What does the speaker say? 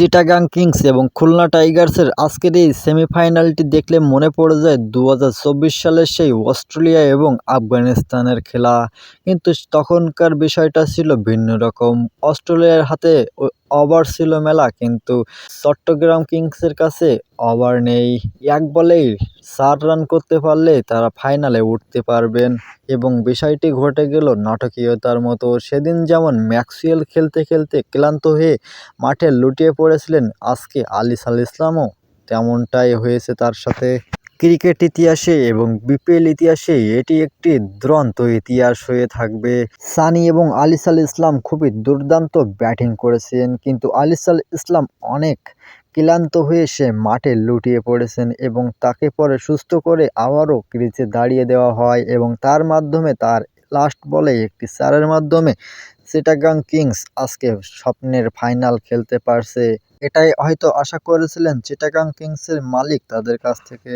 Chittagong Kings এবং খুলনা টাইগার্সের আজকের এই সেমিফাইনালটি দেখলে মনে পড়ে যায় দু হাজার চব্বিশ সালের সেই অস্ট্রেলিয়া এবং আফগানিস্তানের খেলা। কিন্তু তখনকার বিষয়টা ছিল ভিন্ন রকম। অস্ট্রেলিয়ার হাতে ওভার ছিল মেলা, কিন্তু চট্টগ্রাম কিংসের কাছে ওভার নেই। এক বলেই চার রান করতে পারলে তারা ফাইনালে উঠতে পারবেন। এবং বিষয়টি ঘটে গেল নাটকীয়তার মতো। সেদিন যেমন ম্যাক্সওয়েল খেলতে খেলতে ক্লান্ত হয়ে মাঠে লুটিয়ে পড়েছিলেন আজকে আলিসাল ইসলামও, তেমনটাই হয়েছে তার সাথে। ক্রিকেট ইতিহাসে এবং বিপিএল ইতিহাসে এটি একটি দুরন্ত ইতিহাস হয়ে থাকবে। সানি এবং আলিসাল ইসলাম খুবই দুর্দান্ত ব্যাটিং করেছেন, কিন্তু আলিসাল ইসলাম অনেক ক্লান্ত হয়ে সে মাঠে লুটিয়ে পড়েছেন এবং তাকে পরে সুস্থ করে আবারও ক্রিজে দাঁড়িয়ে দেওয়া হয় এবং তার মাধ্যমে তার লাস্ট বলে একটি চারের মাধ্যমে চিটাগাং কিংস আজকে স্বপ্নের ফাইনাল খেলতে পারছে। এটাই হয়তো আশা করেছিলেন চিটাগাং কিংসের মালিক তাদের কাছ থেকে।